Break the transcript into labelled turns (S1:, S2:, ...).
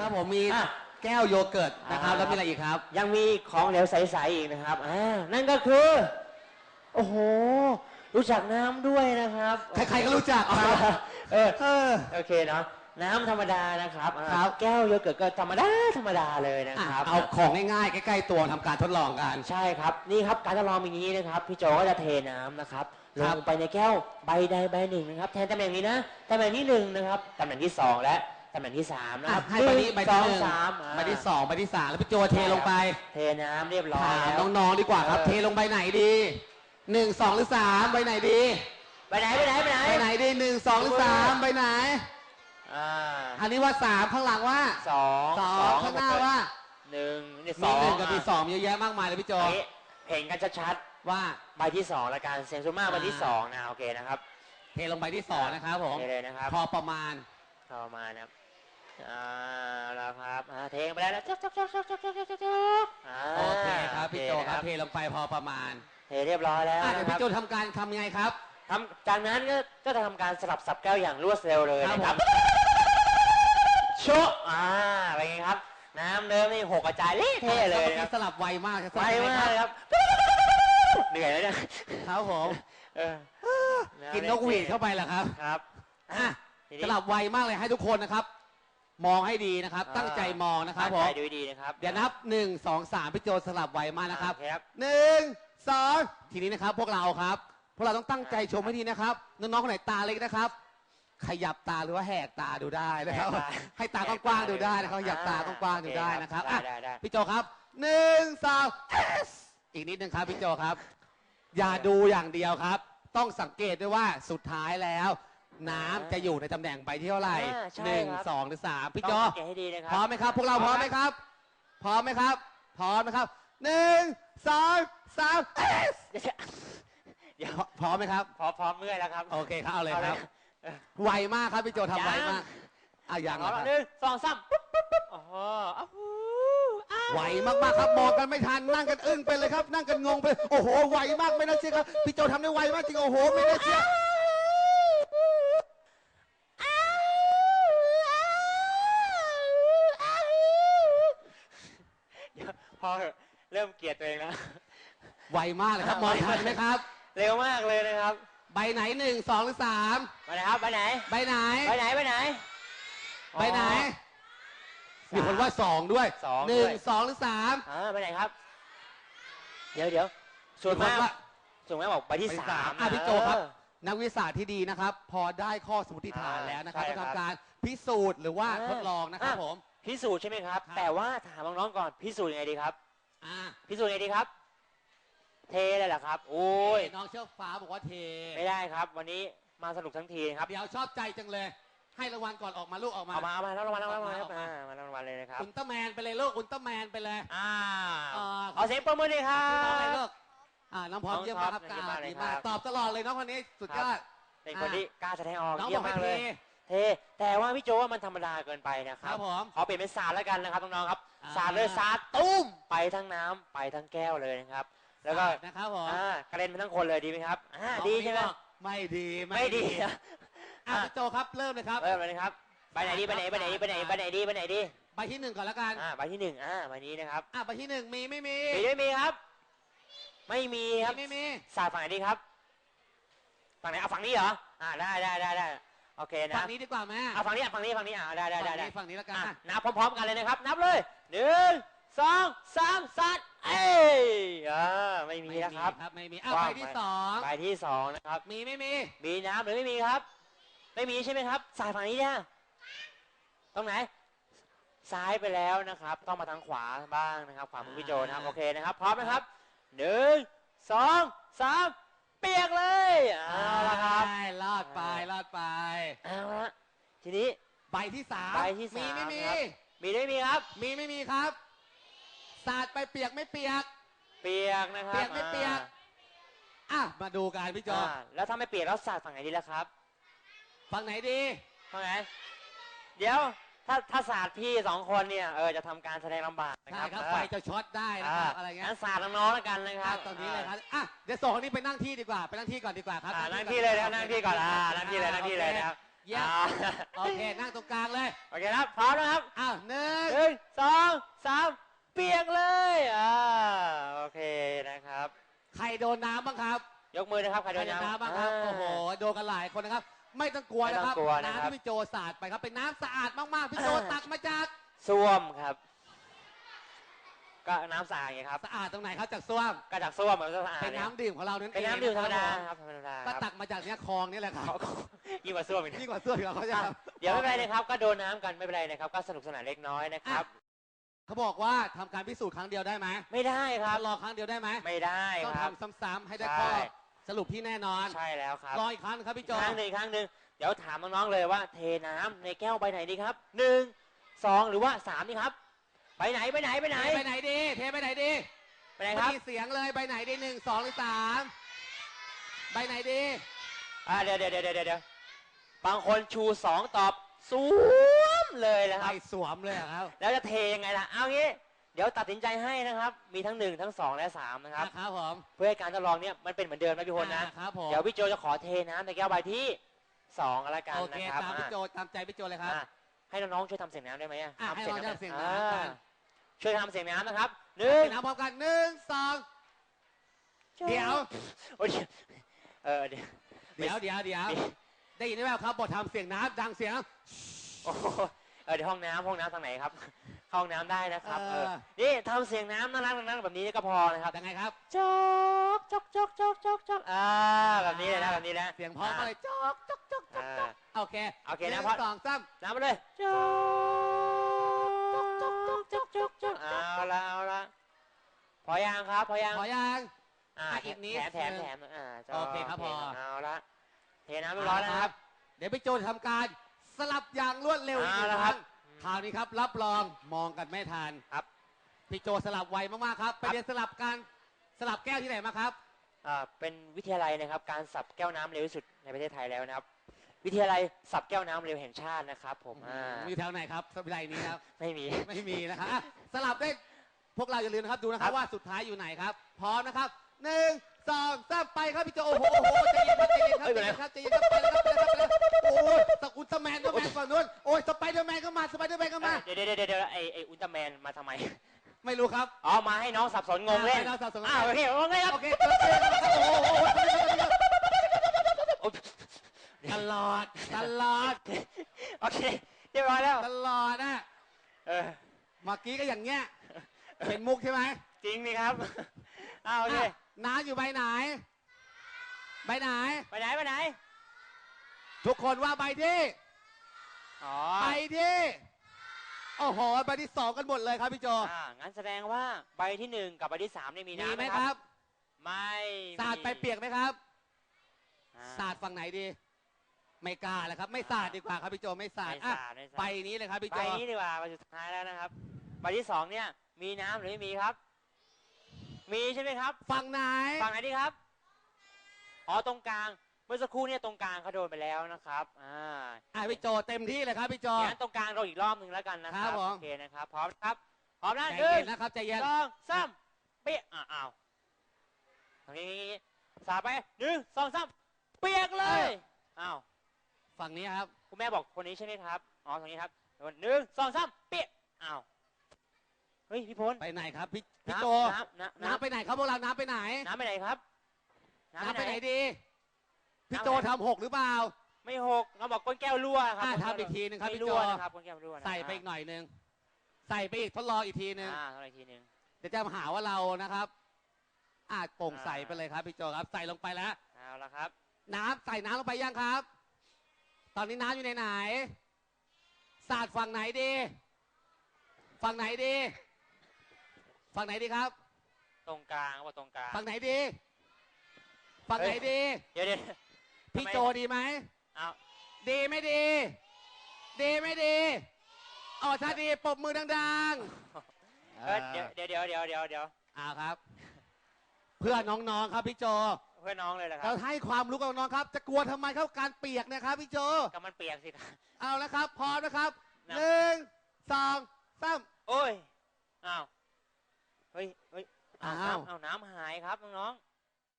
S1: ครับผมมี
S2: อะ
S1: แก้วโยเกิร์ตนะครับ
S2: อ่า
S1: แล้วมีอะไรอีกครับ
S2: ยังมีของเหลวใสๆอีกนะครับอ่านั่นก็คือ โอ้โห รู้จักน้ำด้วยนะครับ
S1: ใครๆก็รู้จักครับ
S2: เออ
S1: เออ
S2: โอเคเนาะน้ำธรรมดานะครับอ่า
S1: ครับ
S2: แก้วโยเกิร์ตก็ธรรมดาธรรมดาเลยนะ
S1: อะ
S2: ครับ
S1: เอาของง่ายๆ ใกล้ๆตัวทำการทดลองกัน
S2: ใช่ครับนี่ครับการทดลองอย่างนี้นะครับพี่โจก็จะเทน้ำนะครับล
S1: ครับ
S2: งไปในแก้วใบใดใบหนึ่งนะครับ แทนตำแหน่งนี้นะตำแหน่งที่หนึ่งนะครับตำแหน่งที่สองและ ตำแหน่งที่สามนะ
S1: อะ
S2: ครับ
S1: ให้ใบนี้ใบ
S2: ส
S1: ที่
S2: อง
S1: หนึ่ง
S2: สามอ่า
S1: ใบที่สองใบที่สามแล้วพี่โจเทลงไป
S2: เทน้ำเรียบร้อย
S1: ถาม
S2: แล้ว
S1: น้องๆดีกว่าครับ
S2: เออ
S1: เทลงใบไหนดีหนึ่งสองหรือสามใบไหนดี
S2: ไปไหนไปไหนไปไหน
S1: ใบไหนดีหนึ่งสองหรือสามใบไหน
S2: อ่า
S1: อันนี้ว่าสามข้างหลังว่า
S2: สอง
S1: สองข้างหน้าว่า
S2: หนึ่งนี่ส
S1: มี
S2: อง
S1: หนึ่งกับมี
S2: อะ
S1: สองเยอะแยะมากมายเลยพี่โจ
S2: อันนี้เห็นกันชัด
S1: ว่า
S2: ๆใบที่สองละกันเสียงส่วนมากใบที่สองนะโอเคนะครับ
S1: เทลงใบที่สองนะครับผม
S2: เทเลยนะครับ
S1: พอประมาณ
S2: เข้ามานะครับ อ่าแล้วครับอ่าเทไปแล้วนะจ๊กจ๊กจ๊กจ๊กจ๊กจ๊กจ๊กจ๊กอ่า
S1: โอเคครับพี่โจ
S2: โอเค
S1: รับเทลงไปพอประมาณ
S2: เทเรียบร้อยแล้ว
S1: อะเดี๋ยว
S2: นะค
S1: พี่
S2: รับ
S1: โจทำการทำยังไงครับ
S2: ทำจากนั้นก็ก็จะทำการสลับสับแก้วอย่างรวดเร็วเลย
S1: ครับ
S2: นะครับ โชะอ่าเป็นไงครับ น้ำเดิมนี่หกกระจายเละเทะเลย
S1: มื่อ
S2: นะค
S1: กี้
S2: รับ
S1: สลับไวมากจะส
S2: ไว
S1: ลับยังง
S2: มากเลยครับ เหนื่อยแล้วเนี่ย
S1: ครับผม
S2: เออ
S1: กินนกหวีดเข้าไปเหรอครับ
S2: ครับ
S1: อะ
S2: ทีนี้
S1: สลับไวมากเลยให้ทุกคนนะครับ มองให้ดีนะครับ
S2: อ่า
S1: ตั้งใจมองนะครับผ
S2: ตั้ง
S1: ม
S2: ใจดูให้ดีนะครับ
S1: เดี๋ยวนับหนึ่งสองสามพี่โจสลับไวมากนะครับ
S2: โอเคครับ
S1: หนึ่งสองทีนี้นะครับพวกเราครับ พวกเราต้องตั้งใจชมให้ดีนะครับ น้องๆคนไหนตาเล็กนะครับ ขยับตาหรือว่าแหกตาดูได้นะครับ
S2: แหกตา
S1: ให้ตากว้างๆดูได้นะครับขยับตากว้างๆดูได้นะครับ
S2: ได้
S1: อะ
S2: ได้ได้
S1: พี่โจครับหนึ่งสองเอสอีกนิดนึงครับพี่โจครับ อย่าดูอย่างเดียวครับ ต้องสังเกตด้วยว่าสุดท้ายแล้ว น้ำจะอยู่ในตำแหน่งใบที่เท่าไหร่
S2: อ่าใช่
S1: หนึ่ง
S2: ครับ
S1: สองหรือสามพี่
S2: ต้
S1: โจ
S2: องสังเกตให้ดีนะครั
S1: พร้อมไหมครับ พวกเราพร้อมไหมครับ พร้อมไหมครับ พร้อมไหมครับหนึ่งสองสามเอส
S2: เดี๋ยว
S1: พร้อมไหมครับ
S2: พอพร้อมเมื่อยแล้วครับ
S1: โอเคครับเอาเลยครับ
S2: เออ
S1: ไวมากครับพี่โจทำไว
S2: ยัง
S1: มากอะยัง
S2: พร้อ
S1: นะ
S2: ม
S1: ครับ
S2: หนึ่งสองสามปุ๊บปุ๊บปุ๊บโอ้โหอ้าวหูอ้าว
S1: ไวมากๆครับมองกันไม่ทันนั่งกันอึ้งไปเลยครับ นั่งกันงงไปเลยโอ้โหไวมากไม่น่าเชื่อครับพี่โจทำได้ไวมากจริงโอ้โหไม่น่าเชื่อ
S2: เดี๋ยว พอเถอะเริ่มเกลียดตัวเองแล้ว
S1: ไวมากเลยครับมองทันไหมครับ
S2: เร็วมากเลยนะครับ
S1: ใบไหนหนึ่งสองหรือสาม
S2: ไปไหนครับไปไหน
S1: ใบไหน
S2: ไปไหนไปไหน
S1: ใบไหน
S2: อ๋อ
S1: มีคนว่าสองด้วย
S2: สอง
S1: หนึ่ง
S2: ด้วย
S1: สองหรือสาม
S2: อ่าไปไหนครับ เดี๋ยวเดี๋ยวส่วน
S1: มี
S2: มาก
S1: คนว่า
S2: ส่วนมากบอกไปที่
S1: ไป
S2: สาม
S1: อะพี่โจครับ
S2: เออ
S1: นักวิทยาศาสตร์ที่ดีนะครับ พอได้ข้อสมมติฐาน
S2: อ่า
S1: แล้วนะครับ
S2: ใช่
S1: ต้อง
S2: ครับ
S1: ทำการพิสูจน์หรือว่า
S2: อ่า
S1: ทดลองนะครับ
S2: อะ
S1: ผม
S2: พิสูจน์ใช่ไหมครับ
S1: ครับ
S2: แต่ว่าถามน้องๆก่อนพิสูจน์ยังไงดีครับ
S1: อ่า
S2: พิสูจน์ยังไงดีครับ เทเลยเหรอครับ โอ้ย
S1: น้องเชือกฟ้าบอกว่าเท
S2: ไม่ได้ครับ วันนี้มาสนุกทั้งทีนะครับ
S1: เดี๋ยวชอบใจจังเลย ให้รางวัลก่อนออกมาลูกออกมา
S2: เอามาเอามาแล้วรางวัลแล้วรางวัล
S1: ออกมา
S2: อ่ามาแล้วรางวัลเลยนะครับ
S1: อุลตร้าแมนไปเลยลูกอุลตร้าแมนไปเลย
S2: อ่า
S1: เอ่อ
S2: ขอเสียงปรบมือหน่อยครั
S1: น้องอะไร
S2: บ
S1: ลูกอ่าน้องพร้อม
S2: น้อง
S1: เยี่ยมมากครับ
S2: ท็อป
S1: กา
S2: เยี่ยมมากเลย
S1: ดีมาก
S2: ครับ
S1: ตอบตลอดเลยน้องคนนี้สุดยอด
S2: เป็นคนที่กล้าแสดงออก
S1: น้อง
S2: เยี่
S1: บ
S2: ย
S1: อ
S2: ม
S1: กให้
S2: มากเล
S1: เท
S2: ย เทแต่ว่าพี่โจว่ามันธรรมดาเกินไปนะค
S1: ค
S2: รั
S1: รั
S2: บบ
S1: ผม
S2: ขอเปลี่ยนเป็นสาดแล้วกันนะครับน้องๆครับ
S1: อ่า
S2: สาดเลยสาดตุ้มไปทั้งน้ำไปทั้งแก้วเลยนะครับ แล้วก็
S1: นะครับผม
S2: อ่ากระเด็นไปทั้งคนเลยดีไหมครับอ่าดีใช่ไหม
S1: ไม่ดี
S2: ไม่ดีนะ
S1: อะพี่โจครับเริ่มเลยครับ
S2: เริ่มเลยนะครับไปไหนดีไปไหนไปไหนไปไหนไปไหนดีไปไหนดี
S1: ใบที่หนึ่งก่อนแล้วกัน
S2: อ่าไปที่หนึ่งอ่าใบนี้นะครับ
S1: อะใบที่หนึ่งมีไม่มี
S2: มีไม่มีครับ ไม่มีครับ
S1: ไม่มี
S2: สาดฝั่งไหนดีครับ ฝั่งไหนเอาฝั่งนี้เหรอ อ่าได้ได้ได้ได้ โอเคนะ
S1: ฝั่งนี้ดีกว่าแม่
S2: เอาฝั่งนี้อะฝั่งนี้ฝั่งนี้อ่าได้ได้ได้
S1: ฝั่ง
S2: ได้
S1: นี้ฝั่งนี้แล้วกัน
S2: อะ
S1: อะ
S2: นับพร้อมๆกันเลยนะครับ นับเลยหนึ่งสองสามสัดเอ้ยอ่าไม่มีนะครับ
S1: ไม่มีอะ
S2: ว่า
S1: ใบที่
S2: ไป
S1: สอง
S2: ใบที่สองนะครับ
S1: มีไม่มี
S2: มีน้ำหรือไม่มีครับ ไม่มีใช่ไหมครับ สายฝั่งนี้เนี่ยตรงไหน ซ้ายไปแล้วนะครับ ต้องมาทางขวาบ้างนะครับ ขวามือพี่โจนะครับโอเคนะครับ พร้อมนะครับหนึ่งสองสาม เปียกเลยเอาละครับ
S1: ได้รอดไปรอดไป
S2: เอาละทีนี้
S1: ใบที่สาม
S2: ใบที่สาม
S1: มีไม่มี
S2: ครับ มีหรือไม่มีครับ
S1: มีไม่มีครับ สาดไปเปียกไม่เปียก
S2: เปียกนะครับ
S1: เปียกไม่เปียก อะ มาดูกันพี่โจ
S2: อ่าแล้วถ้าไม่เปียกแล้วสาดฝั่งไหนดีล่ะครับ
S1: ฝั่งไหนดี
S2: ฝั่งไหน เดี๋ยว ถ้าถ้าศาสตร์พี่สองคนเนี่ยเออจะทำการแสดงลำบากนะครับ
S1: ไฟจะช็อตได้นะครับอะไรเงี้ย
S2: ศาสตร์น้องๆแล้วกันนะครับ
S1: ตอนนี้เลยครับอะเดี๋ยวสองคนนี้ไปนั่งที่ดีกว่าไปนั่งที่ก่อนดีกว่าครับ
S2: นั่งที่เลยนะครับนั่งที่ก่อนอ่านั่งที่เลยนั่งที่เลยนะครับ
S1: โอเคนั่งตรงกลางเลย
S2: โอเคครับพร้อมนะครับ
S1: อ้าวหนึ่งหน
S2: ึ่งสองสามเปียกเลยอ่าโอเคนะครับ ใครโด
S1: น
S2: น้ำ
S1: บ้างครับ
S2: ยกมือนะครับใครโด
S1: นน้ำบ้างครับโอ้โหโดนกันหลายคนนะครับ ไม่ต้องกลัวนะครับ
S2: ไม่ต้องกลัวนะครับ
S1: น้ำที่พี่โจสาดไปครับเป็นน้ำสะอาดมากๆพี่โจ
S2: อ่า
S1: ตักมาจาก
S2: ส้วมครับ ก็น้ำสะอาดไงครับ
S1: สะอาดตรงไหนครับจากส้วม
S2: ก็จากส้วมมันก็สะอาด
S1: เป็น
S2: ย
S1: น้ำดื่มของเรานั่นเอง
S2: เป็นน้ำดื่มธรรมดา
S1: นะครับ
S2: ธรรมดา
S1: ก็
S2: ครับ
S1: ตักมาจากเนี้ยคลองนี่แหละครับ
S2: ยิ่งกว่าส้วมอีก
S1: ยิ่งกว่าส้วมอีกเขาจะ
S2: อะเดี๋ยวไม่เป็นไรนะครับ ก็โดนน้ำกันไม่เป็นไรนะครับ ก็สนุกสนานเล็กน้อยนะครับ
S1: เขาบอกว่าทำการพิสูจน์ครั้งเดียวได้ไหม
S2: ไม่ได้ครับ
S1: รอครั้งเดียวได้ไหม
S2: ไม่ได้
S1: ต้อง
S2: ครับ
S1: ทำซ้ำๆให้ได้
S2: ใช่
S1: ข้อ สรุปที่แน่นอน
S2: ใช่แล้วครับ
S1: รออีกครั้งครับพี่โจ
S2: ครั้งหนึ่งอีกครั้งหนึ่งเดี๋ยวถามน้องๆเลยว่าเทน้ำในแก้วใบไหนดีครับหนึ่งสองหรือว่าสามดีครับไปไหนไปไหนไปไหน
S1: เทไปไหนดี เทไปไหนดี
S2: ไปไหนครับ
S1: ไม่มีเสียงเลยใบไหนดีหนึ่งสองหรือสามใบไหนดี
S2: อ่าเดี๋ยวเดี๋ยวเดี๋ยวเดี๋ยวเดี๋ยวบางคนชูสองตอบสวมเลยนะค
S1: ใบ
S2: รับ
S1: สวมเลยอะครับ
S2: แล้วจะเทยังไงล่ะเอางี้ เดี๋ยวตัดสินใจให้นะครับ มีทั้งหนึ่งทั้งสองและสามนะครับ
S1: อะครับผม
S2: เพื่อให้การทดลองเนี่ยมันเป็นเหมือนเดิมนะพี่พลนะ
S1: อะครับผม
S2: เดี๋ยวพี่โจจะขอเทน้ำในแก้วใบที่สองกันละกัน
S1: โอ
S2: นะ
S1: เค
S2: ครับ
S1: ตามพี่
S2: อะ
S1: โจตามใจพี่โจเลยครับ
S2: อะให้น้องๆช่วยทำเสียงน้ำได้ไหมอะ
S1: อะให้น้องทำเสียงน้ำ
S2: อ่า
S1: กัน
S2: ช่วยทำเสียงน้ำนะครับหนึ่ง
S1: น้ำพร้อมกันหนึ่งสองเดี๋ยว
S2: โอ้ยเออเดี๋ยว
S1: เดี๋ยวเดี๋ยวเดี๋ยวได้ยินไหมครับบททำเสียงน้ำดังเสียง
S2: โอ้โหเออเดี๋ยวห้องน้ำห้องน้ำทางไหนครับ เข้าห้องน้ำได้นะครับ
S1: เอ
S2: เอ
S1: อ
S2: อนี่ทำเสียงน้ำน่ารักน่ารักแบบนี้ก็พอนะครับ
S1: ยังไงครับ
S2: จอกจอกจอกจอกจอกจอกอ่าแบบนี้เลยนะแบบนี้นะ
S1: เสียงเพราะมาเลยจอกจอกจอกจอก
S2: อ่า
S1: จอกโอเค
S2: โอเค
S1: ห
S2: นะ
S1: นึ่ง
S2: เพราะ
S1: สองสาม
S2: น้ำมาเลยจอกจอกจอกจอกจอกจอกเอาละเอาละพอยังครับพอยัง
S1: ขอยัง
S2: อ่า
S1: อะอีกนิด
S2: แถมแถม
S1: นึง
S2: แถมอ่าจก
S1: โอเคครับพอ
S2: เอาละเทน้ำเรียบร้อยแล้วนะครับ
S1: เดี๋ยวพี่โจจะทำการสลับอย่างรวดเร็วอีกห
S2: เอา
S1: นึ่ง
S2: ละ
S1: ค
S2: ครั
S1: รั้
S2: บ
S1: ง คราวนี้ครับรับรองมองกันไม่ทัน
S2: ครับ
S1: พี่โจสลับไวมากๆครับ ไป
S2: ครับ
S1: เรียนสลับกันสลับแก้วที่ไหนมาครับ
S2: อ่าเป็นวิทยาลัยนะครับ การสับแก้วน้ำเร็วที่สุดในประเทศไทยแล้วนะครับ วิทยาลัยสับแก้วน้ำเร็วแห่งชาตินะครับ ผมอ่า
S1: อยู่แถวไหนครับวิไลนี้ครับ
S2: ไม่มี
S1: ไม่มีนะครับอะสลับได้พวกเราอย่าลืมนะครับดูนะค
S2: ครั
S1: รับบ ว่าสุดท้ายอยู่ไหนครับ พร้อมนะครับหนึ่งสองสามไปครับพี่โจโอ้โหโอ้โหใจเย็นครับใจเย็นครับใจเย็นครับใจเย็นครับไปเลยครับไปเลยครับไปเลย
S2: ตร้าแมนมาทำไม
S1: ไม่รู้ครับ
S2: อ๋อ มาให้น้องสับสนงงเล่น
S1: ให้น้องสับสนงง
S2: อ้าวโอเคโอเคครับ
S1: โอเคเจอเจอครับโอ้โหโอ้โห
S2: โอ้
S1: ตลอดตลอด
S2: โอเคเรียบร้อยแล้ว
S1: ตลอดนะ
S2: เออ
S1: เมื่อกี้ก็อย่างเงี้ยเป็นมุกใช่ไหม
S2: จริงนี่ครับอ้าวโอเค
S1: อะน้าอยู่ใบไหน ใบไหน
S2: ไปไหนไปไหน
S1: ทุกคนว่าใบที่
S2: อ๋อ
S1: ใบที่ โอ้โหใบที่สองกันหมดเลยครับพี่โจ
S2: อ่างั้นแสดงว่าใบที่หนึ่งกับใบที่สามนี่มี
S1: มี
S2: น้ำ
S1: ไหม
S2: นะ
S1: ค
S2: ค
S1: รั
S2: รับบไม่
S1: สาดไปเปียกไหมครับ
S2: อ่
S1: สาดฝั่งไหนดี ไม่กล้าแล้วครับ ไม่สาดดีกว่าครับพี่โจไม่สาด
S2: ไม่
S1: อะ
S2: สาดไม่สาด
S1: ใบนี้เลยครับพี่
S2: ใบ
S1: โจ
S2: นี้ดีกว่าใบสุดท้ายแล้วนะครับ ใบที่สองเนี่ย มีน้ำหรือไม่มีครับ มีใช่ไหมครับ
S1: ฝั่งไหน
S2: ฝั่งไหนดีครับ อ๋อ ตรงกลางเมื่อสักครู่เนี่ยตรงกลางเขาโดนไปแล้วนะครับอ่า
S1: อะพี่โจเต็มที่เลยครับพี่โจ
S2: งั้นตรงกลางเราอีกรอบหนึ่งแล้วกันนะค
S1: ครั
S2: รับบ
S1: ผม
S2: โอเคนะครับพร้อมนะครับพร้อมนะ
S1: ใจ
S2: หนึ่ง
S1: เย็นนะครับใจเย็น
S2: สองสามเปียกอ่าอ้าวตรงนี้สาดไปหนึ่งสองสามเปียกเลยอ้าว
S1: ฝั่งนี้ครับ
S2: คุณแม่บอกคนนี้ใช่ไหมครับอ๋อตรงนี้ครับหนึ่งสองสามเปียกอ้าวเฮ้ยพี่พล
S1: ไปไหนครับพี่พี่
S2: น้ำ
S1: โจ
S2: น้ำน้ำ
S1: น้ำไปไหนครับพวกเราน้ำไปไหน
S2: น้ำไปไหนครับ
S1: น้ำไปไหนดี พี่
S2: น้ำ
S1: โจ
S2: ไปไหน
S1: ทำหกหรือเปล่า
S2: ไม่หกเราบอกก้นแก้วรั่วครับ
S1: อ่า
S2: ก้นแว
S1: ทำอีกทีหนึ่งครับ
S2: ไม่
S1: พี่โจ
S2: รั่วนะครับก้นแก้วรั่วนะ
S1: ใส่ไปอีกหน่อยหนึงใส่ไปอีกทดลองอีกทีหนึง
S2: อ่าทำอีกทีหนึ่ง
S1: เดี๋ยวจะมาหาว่าเรานะครับอ่าโปร่งใส
S2: อ่า
S1: ไปเลยครับพี่โจครับ ใส่ลงไปแล้ว
S2: เอาละครับ
S1: น้ำใส่น้ำลงไปยังครับ ตอนนี้น้ำอยู่ในไหนสาดฝั่งไหนดี ฝั่งไหนดี ฝั่งไหนดีครับ
S2: ตรงกลางว่าตรงกลาง
S1: ฝั่งไหนดี ฝั่งไหน
S2: เฮ้ย
S1: ดี
S2: เดี๋ยวเดี๋ยว
S1: พี่
S2: ทำไม
S1: โจดีไหม
S2: เอา
S1: ดีไม่ดี ดีไม่ดีอ๋อถ้าดีปรบมือดังๆ
S2: เออเดี๋ยวเดี๋ยวเดี๋ยวเดี๋ยวเดี๋ยวเดี๋ยว
S1: อ่าครับ เพื่อน้องๆครับพี่โจ
S2: เพื่อนน้องเลยเหรอค
S1: เรา
S2: รับ
S1: ให้ความรู้กับน้องๆครับ จะกลัวทำไมครับการเปียกเนะครับพี่โจ
S2: ก็มันเปียกสิครับ
S1: เอาละครับ พร้อมนะครับ
S2: นะ
S1: หนึ่งสองสาม
S2: โอ้ยอ้าวเฮ้ยเฮ้ยเอา
S1: อ้าว
S2: น้ำเอาน้ำหายครับน้อง